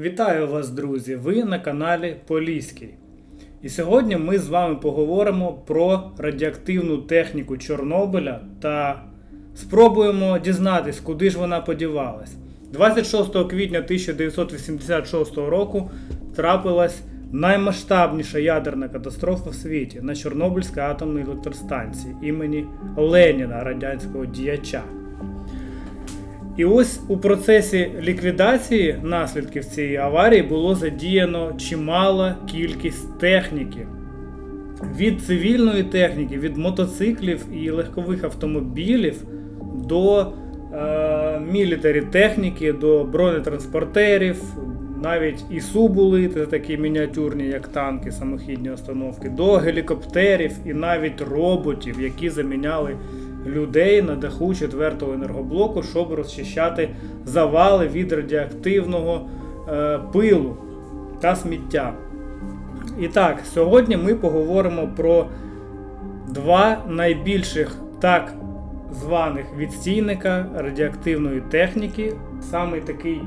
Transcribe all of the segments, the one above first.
Вітаю вас, друзі! Ви на каналі Поліський. І сьогодні ми з вами поговоримо про радіоактивну техніку Чорнобиля та спробуємо дізнатись, куди ж вона подівалась. 26 квітня 1986 року трапилась наймасштабніша ядерна катастрофа в світі на Чорнобильській атомній електростанції імені Леніна, радянського діяча. І ось у процесі ліквідації наслідків цієї аварії було задіяно чимала кількість техніки. Від цивільної техніки, від мотоциклів і легкових автомобілів до е, мілітарі техніки, до бронетранспортерів, навіть ІСУ були, це такі мініатюрні, як танки, самохідні установки, до гелікоптерів і навіть роботів, які заміняли людей на даху четвертого енергоблоку, щоб розчищати завали від радіоактивного е, пилу та сміття. І так, сьогодні ми поговоримо про два найбільших так званих відстійника радіоактивної техніки. Саме такий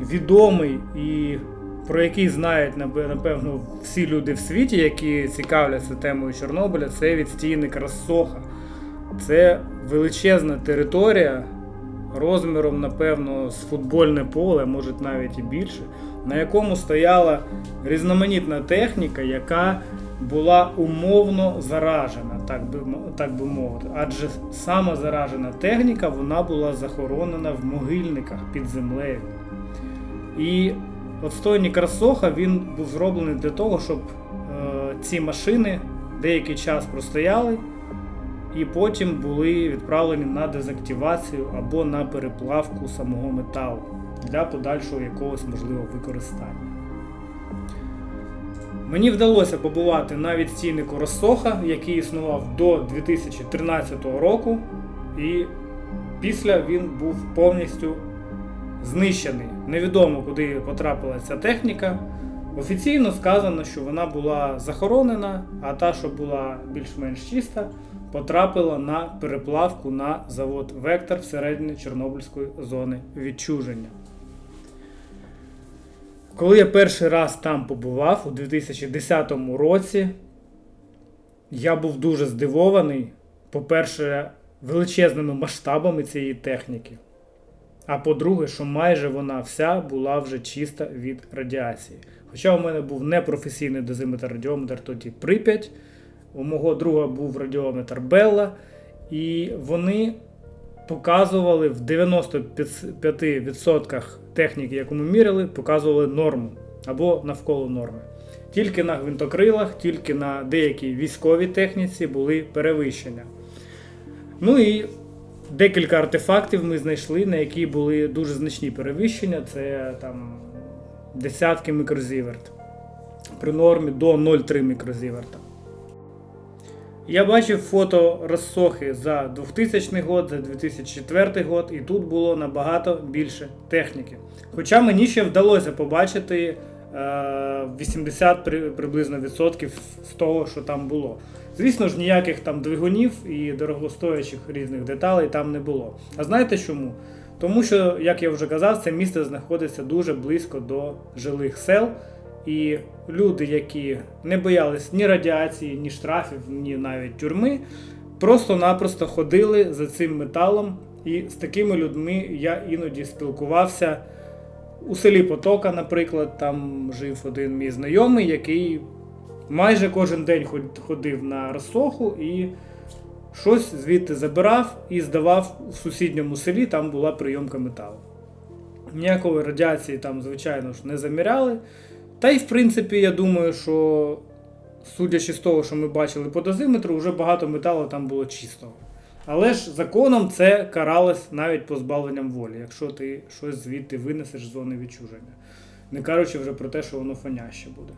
відомий і про який знають напевно всі люди в світі, які цікавляться темою Чорнобиля, це відстійник Рассоха. Це величезна територія розміром, напевно, з футбольне поле, може навіть і більше, на якому стояла різноманітна техніка, яка була умовно заражена, так би, так би мовити. Адже сама заражена техніка вона була захоронена в могильниках під землею. І отстойник Рассоха він був зроблений для того, щоб е, ці машини деякий час простояли і потім були відправлені на дезактивацію або на переплавку самого металу для подальшого якогось можливого використання. Мені вдалося побувати на відстійнику Росоха, який існував до 2013 року, і після він був повністю знищений. Невідомо, куди потрапила ця техніка. Офіційно сказано, що вона була захоронена, а та, що була більш-менш чиста, потрапила на переплавку на завод Вектор всередині Чорнобильської зони відчуження. Коли я перший раз там побував у 2010 році, я був дуже здивований, по-перше, величезними масштабами цієї техніки. А по-друге, що майже вона вся була вже чиста від радіації. Хоча у мене був непрофесійний дозиметр радіометр тоді Прип'ять, у мого друга був радіометр Белла, і вони показували в 95% техніки, яку ми міряли, показували норму або навколо норми. Тільки на гвинтокрилах, тільки на деякій військовій техніці були перевищення. Ну і декілька артефактів ми знайшли, на які були дуже значні перевищення. Це там десятки мікрозіверт. При нормі до 0,3 мікрозіверта. Я бачив фото розсохи за 2000 год, за 2004 год, і тут було набагато більше техніки. Хоча мені ще вдалося побачити е, 80 приблизно відсотків з того, що там було. Звісно ж, ніяких там двигунів і дорогостоячих різних деталей там не було. А знаєте чому? Тому що, як я вже казав, це місце знаходиться дуже близько до жилих сел. І люди, які не боялись ні радіації, ні штрафів, ні навіть тюрми, просто-напросто ходили за цим металом. І з такими людьми я іноді спілкувався у селі Потока, наприклад, там жив один мій знайомий, який майже кожен день ходив на розсоху і щось звідти забирав і здавав в сусідньому селі, там була прийомка металу. Ніякої радіації там, звичайно ж, не заміряли. Та й в принципі, я думаю, що, судячи з того, що ми бачили по дозиметру, вже багато металу там було чистого. Але ж законом це каралось навіть позбавленням волі, якщо ти щось звідти винесеш з зони відчуження. Не кажучи вже про те, що воно фоняще буде.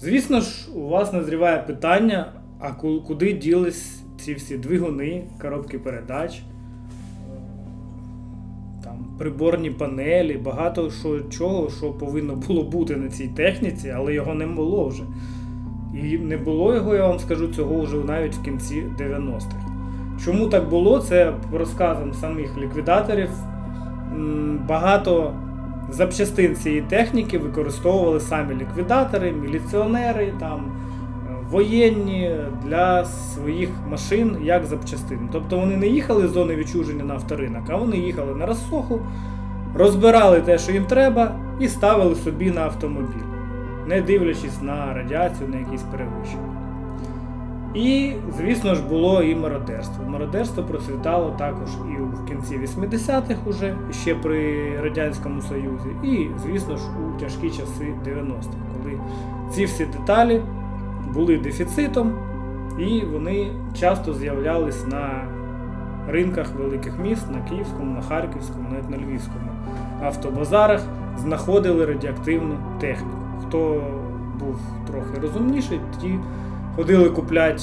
Звісно ж, у вас назріває питання, а куди ділись ці всі двигуни, коробки передач, приборні панелі, багато що, чого, що повинно було бути на цій техніці, але його не було вже. І не було його, я вам скажу, цього вже навіть в кінці 90-х. Чому так було? Це по розказам самих ліквідаторів. Багато запчастин цієї техніки використовували самі ліквідатори, міліціонери, там, воєнні для своїх машин як запчастин. Тобто вони не їхали з зони відчуження на авторинок, а вони їхали на розсоху, розбирали те, що їм треба, і ставили собі на автомобіль, не дивлячись на радіацію, на якісь перевищення. І, звісно ж, було і мародерство. Мародерство процвітало також і в кінці 80-х уже, ще при Радянському Союзі, і, звісно ж, у тяжкі часи 90-х, коли ці всі деталі були дефіцитом, і вони часто з'являлись на ринках великих міст, на Київському, на Харківському, навіть на Львівському автобазарах знаходили радіоактивну техніку. Хто був трохи розумніший, ті ходили купляти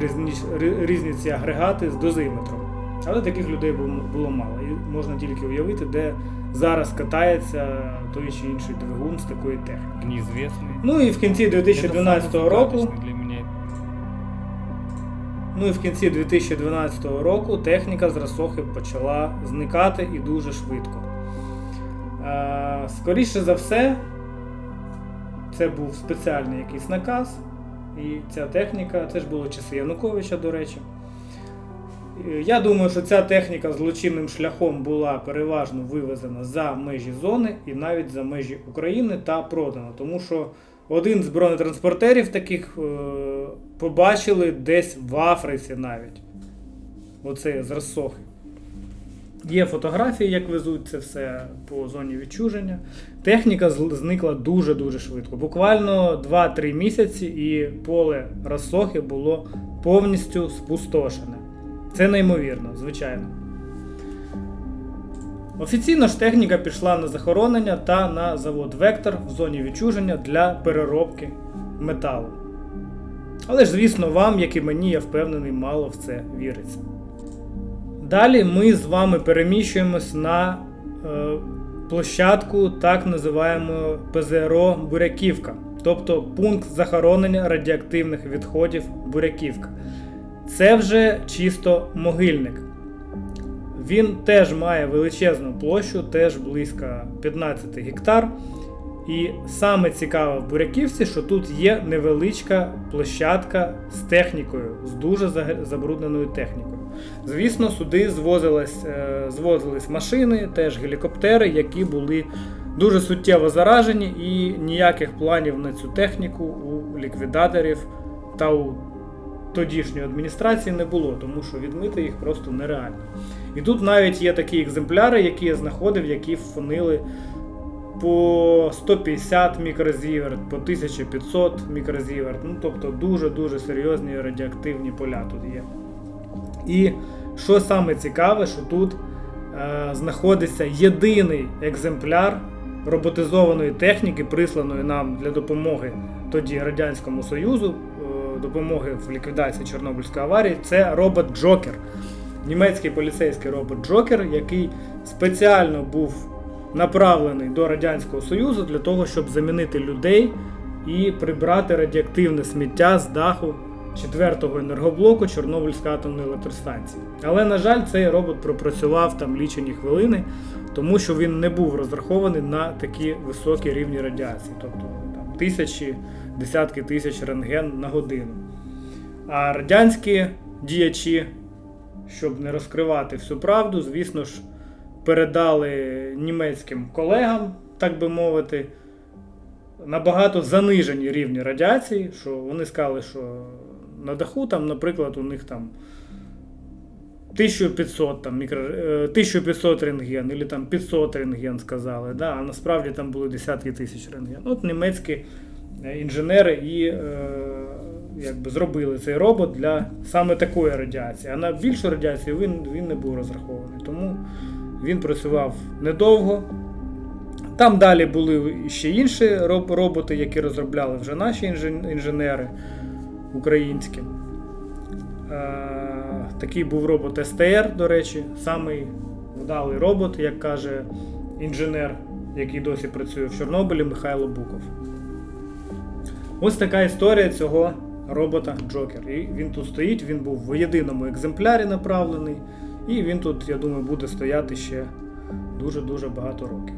різні, різні ці агрегати з дозиметром. Але таких людей було, було мало. І можна тільки уявити, де зараз катається той чи інший двигун з такої техніки. неизвестный. Ну і в кінці 2012 Это самый року. загадочный Для меня Ну і в кінці 2012 року техніка з Росохи почала зникати і дуже швидко. Е, Скоріше за все, це був спеціальний якийсь наказ, і ця техніка, це ж було часи Януковича, до речі. Я думаю, що ця техніка злочинним шляхом була переважно вивезена за межі зони і навіть за межі України та продана. Тому що один з бронетранспортерів таких е, побачили десь в Африці навіть. Оце з Росохи. Є фотографії, як везуть це все по зоні відчуження. Техніка зникла дуже-дуже швидко. Буквально 2-3 місяці, і поле Росохи було повністю спустошене. Це неймовірно, звичайно. Офіційно ж техніка пішла на захоронення та на завод Вектор в зоні відчуження для переробки металу. Але ж, звісно, вам, як і мені, я впевнений, мало в це віриться. Далі ми з вами переміщуємось на е, площадку так називаємо ПЗРО Буряківка, тобто пункт захоронення радіоактивних відходів Буряківка. Це вже чисто могильник. Він теж має величезну площу, теж близько 15 гектар. І саме цікаве в Буряківці, що тут є невеличка площадка з технікою, з дуже забрудненою технікою. Звісно, сюди звозились, е, звозились машини, теж гелікоптери, які були дуже суттєво заражені, і ніяких планів на цю техніку у ліквідаторів та у тодішньої адміністрації не було, тому що відмити їх просто нереально. І тут навіть є такі екземпляри, які я знаходив, які фонили по 150 мікрозіверт, по 1500 мікрозіверт. Ну, тобто дуже-дуже серйозні радіоактивні поля тут є. І що саме цікаве, що тут е, знаходиться єдиний екземпляр роботизованої техніки, присланої нам для допомоги тоді Радянському Союзу, допомоги в ліквідації Чорнобильської аварії. Це робот Джокер. Німецький поліцейський робот Джокер, який спеціально був направлений до Радянського Союзу для того, щоб замінити людей і прибрати радіоактивне сміття з даху четвертого енергоблоку Чорнобильської атомної електростанції. Але, на жаль, цей робот пропрацював там лічені хвилини, тому що він не був розрахований на такі високі рівні радіації, тобто там, тисячі, десятки тисяч рентген на годину. А радянські діячі, щоб не розкривати всю правду, звісно ж, передали німецьким колегам, так би мовити, набагато занижені рівні радіації, що вони сказали, що на даху, там, наприклад, у них там 1500 там, мікро, е, 1500 рентген, або там 500 рентген сказали, да, а насправді там були десятки тисяч рентген. От німецькі е, інженери і е, якби зробили цей робот для саме такої радіації. А на більшу радіацію він, він не був розрахований. Тому він працював недовго. Там далі були ще інші роботи, які розробляли вже наші інженери українські. Е, Такий був робот СТР, до речі, самий вдалий робот, як каже інженер, який досі працює в Чорнобилі Михайло Буков. Ось така історія цього робота Джокер. І він тут стоїть, він був в єдиному екземплярі направлений, і він тут, я думаю, буде стояти ще дуже-дуже багато років.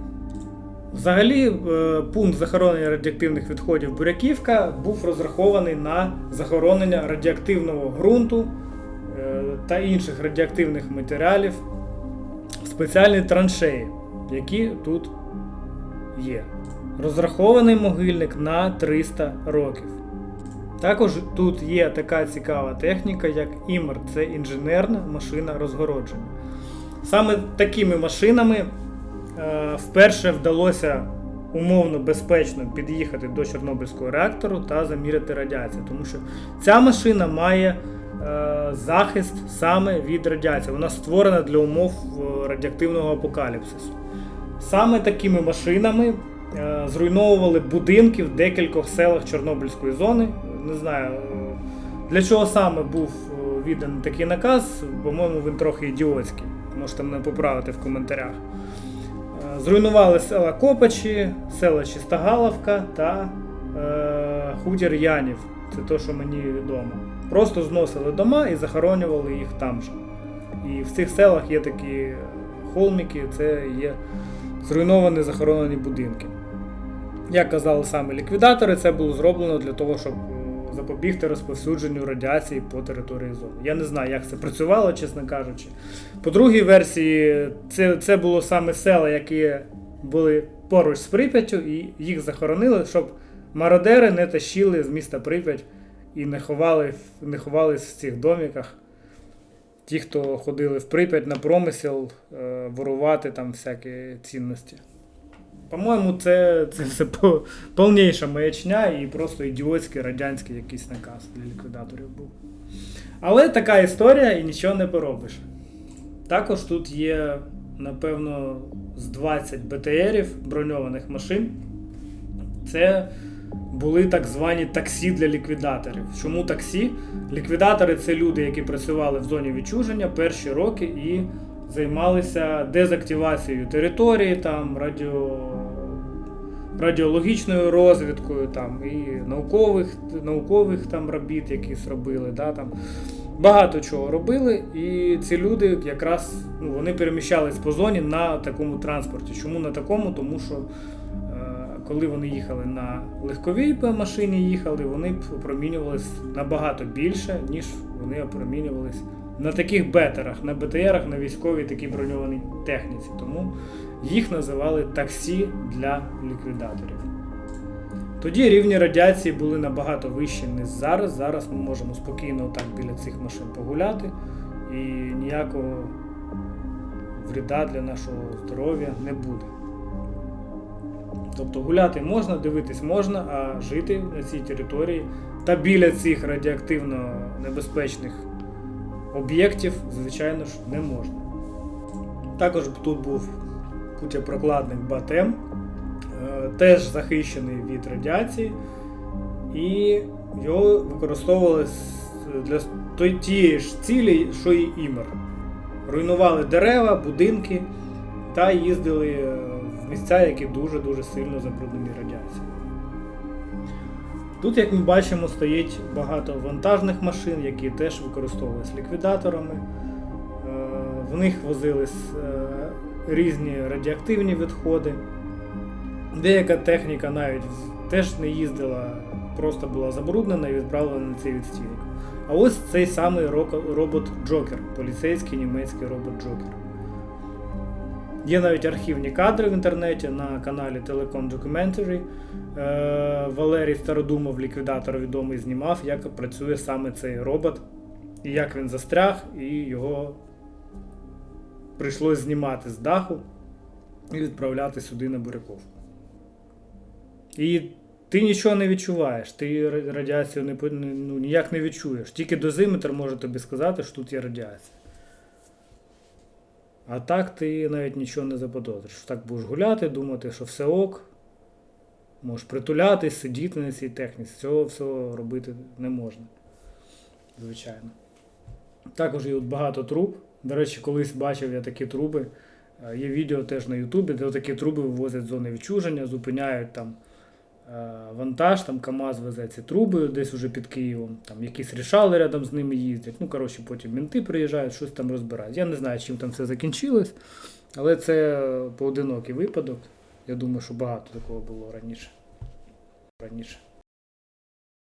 Взагалі, е, пункт захоронення радіоактивних відходів Буряківка був розрахований на захоронення радіоактивного ґрунту е, та інших радіоактивних матеріалів в спеціальні траншеї, які тут є. Розрахований могильник на 300 років. Також тут є така цікава техніка, як імер, це інженерна машина розгородження. Саме такими машинами е, вперше вдалося умовно безпечно під'їхати до Чорнобильського реактору та заміряти радіацію, тому що ця машина має е, захист саме від радіації. Вона створена для умов е, радіоактивного апокаліпсису. Саме такими машинами зруйновували будинки в декількох селах Чорнобильської зони. Не знаю, е, для чого саме був е, відданий такий наказ, по-моєму, він трохи ідіотський. Можете мене поправити в коментарях. Е, Зруйнували села Копачі, села Чистогаловка та е, хутір Янів. Це те, що мені відомо. Просто зносили дома і захоронювали їх там же. І в цих селах є такі холмики, це є зруйновані захоронені будинки. Як казали саме ліквідатори, це було зроблено для того, щоб запобігти розповсюдженню радіації по території зони. Я не знаю, як це працювало, чесно кажучи. По другій версії, це, це було саме села, які були поруч з Прип'яттю, і їх захоронили, щоб мародери не тащили з міста Прип'ять і не ховали, не ховались в цих доміках. Ті, хто ходили в Прип'ять на промисел, е, ворувати там всякі цінності. По-моєму, це, це все по- повніша маячня і просто ідіотський радянський якийсь наказ для ліквідаторів був. Але така історія і нічого не поробиш. Також тут є, напевно, з 20 БТРів броньованих машин. Це були так звані таксі для ліквідаторів. Чому таксі? Ліквідатори це люди, які працювали в зоні відчуження перші роки і займалися дезактивацією території, там, радіо... радіологічною розвідкою, там, і наукових, наукових там, робіт якісь робили. Да, там. Багато чого робили, і ці люди якраз ну, вони переміщались по зоні на такому транспорті. Чому на такому? Тому що е, коли вони їхали на легковій машині, їхали, вони б опромінювались набагато більше, ніж вони опромінювались на таких бетерах, на БТРах, на військовій такій броньованій техніці. Тому їх називали таксі для ліквідаторів. Тоді рівні радіації були набагато вищі, ніж зараз. Зараз ми можемо спокійно так біля цих машин погуляти, і ніякого вреда для нашого здоров'я не буде. Тобто гуляти можна, дивитись можна, а жити на цій території та біля цих радіоактивно небезпечних об'єктів, звичайно ж, не можна. Також тут був путєпрокладник Батем, е, теж захищений від радіації, і його використовували для тієї ж цілі, що і імер. Руйнували дерева, будинки та їздили е, в місця, які дуже-дуже сильно забруднені радіацією. Тут, як ми бачимо, стоїть багато вантажних машин, які теж використовувалися ліквідаторами. Е, В них возились е, різні радіоактивні відходи. Деяка техніка навіть теж не їздила, просто була забруднена і відправлена на цей відстійник. А ось цей самий робот Джокер, поліцейський німецький робот Джокер. Є навіть архівні кадри в інтернеті на каналі Telecom Documentary. Е, Валерій Стародумов, ліквідатор відомий, знімав, як працює саме цей робот, і як він застряг, і його прийшлось знімати з даху і відправляти сюди на Буряковку. І ти нічого не відчуваєш, ти радіацію не- ну, ніяк не відчуєш. Тільки дозиметр може тобі сказати, що тут є радіація. А так ти навіть нічого не заподозриш. Так будеш гуляти, думати, що все ок. Можеш притулятись, сидіти на цій техніці. Цього всього робити не можна. Звичайно. Також є багато труб. До речі, колись бачив я такі труби. Е, Є відео теж на Ютубі, де такі труби вивозять з зони відчуження, зупиняють там вантаж, там КАМАЗ везе ці труби десь уже під Києвом, там якісь рішали рядом з ними їздять. Ну, коротше, потім мінти приїжджають, щось там розбирають. Я не знаю, чим там все закінчилось, але це поодинокий випадок. Я думаю, що багато такого було раніше. Раніше.